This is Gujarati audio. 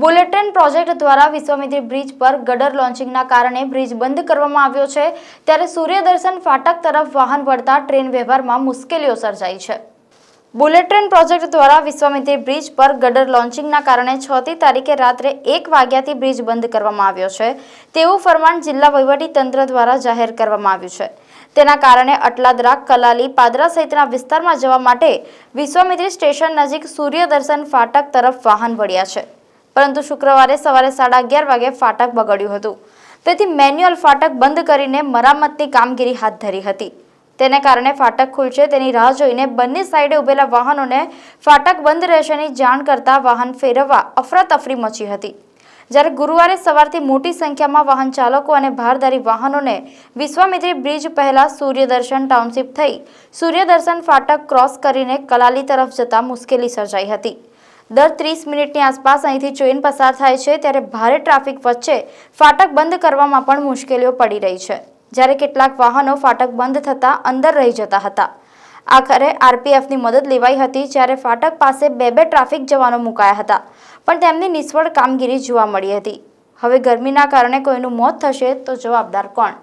બુલેટિન પ્રોજેક્ટ દ્વારા વિશ્વામિત્રી બ્રિજ પર ગડર લોન્ચિંગના કારણે બ્રિજ બંધ કરવામાં આવ્યો છે. ત્યારે સૂર્યદર્શન ફાટક તરફ વાહન વળતા ટ્રેન વ્યવહારમાં મુશ્કેલીઓ સર્જાઈ છે. બુલેટ ટ્રેન પ્રોજેક્ટ દ્વારા વિશ્વામિત્રી બ્રિજ પર ગડર લોન્ચિંગના કારણે છથી તારીખે રાત્રે એક વાગ્યાથી બ્રિજ બંધ કરવામાં આવ્યો છે. તેવું ફરમાન જિલ્લા વહીવટી તંત્ર દ્વારા જાહેર કરવામાં આવ્યું છે. તેના કારણે અટલાદરા, કલાલી, પાદરા સહિતના વિસ્તારમાં જવા માટે વિશ્વામિત્રી સ્ટેશન નજીક સૂર્યદર્શન ફાટક તરફ વાહન વળ્યા છે. પરંતુ શુક્રવારે સવારે સાડા અગિયાર વાગે ફાટક બગડ્યું હતું. તેથી મેન્યુઅલ ફાટક બંધ કરીને મરામતની કામગીરી હાથ ધરી હતી. તેને કારણે ફાટક ખુલશે તેની રાહ જોઈને બંને સાઈડે ઉભેલા વાહનોને ફાટક બંધ રહેશેની જાણ કરતા વાહન ફેરવવા અફરાતફરી મચી હતી. જ્યારે ગુરુવારે સવારથી મોટી સંખ્યામાં વાહન ચાલકો અને ભારદારી વાહનોને વિશ્વામિત્રી બ્રિજ પહેલા સૂર્યદર્શન ટાઉનશીપ થઈ સૂર્યદર્શન ફાટક ક્રોસ કરીને કલાલી તરફ જતા મુશ્કેલી સર્જાઈ હતી. દર ત્રીસ મિનિટની આસપાસ અહીંથી ટ્રેન પસાર થાય છે, ત્યારે ભારે ટ્રાફિક વચ્ચે ફાટક બંધ કરવામાં પણ મુશ્કેલીઓ પડી રહી છે. જ્યારે કેટલાક વાહનો ફાટક બંધ થતાં અંદર રહી જતા હતા. આખરે આરપીએફની મદદ લેવાઈ હતી, જ્યારે ફાટક પાસે બે બે ટ્રાફિક જવાનો મુકાયા હતા, પણ તેમની નિષ્ફળ કામગીરી જોવા મળી હતી. હવે ગરમીના કારણે કોઈનું મોત થશે તો જવાબદાર કોણ?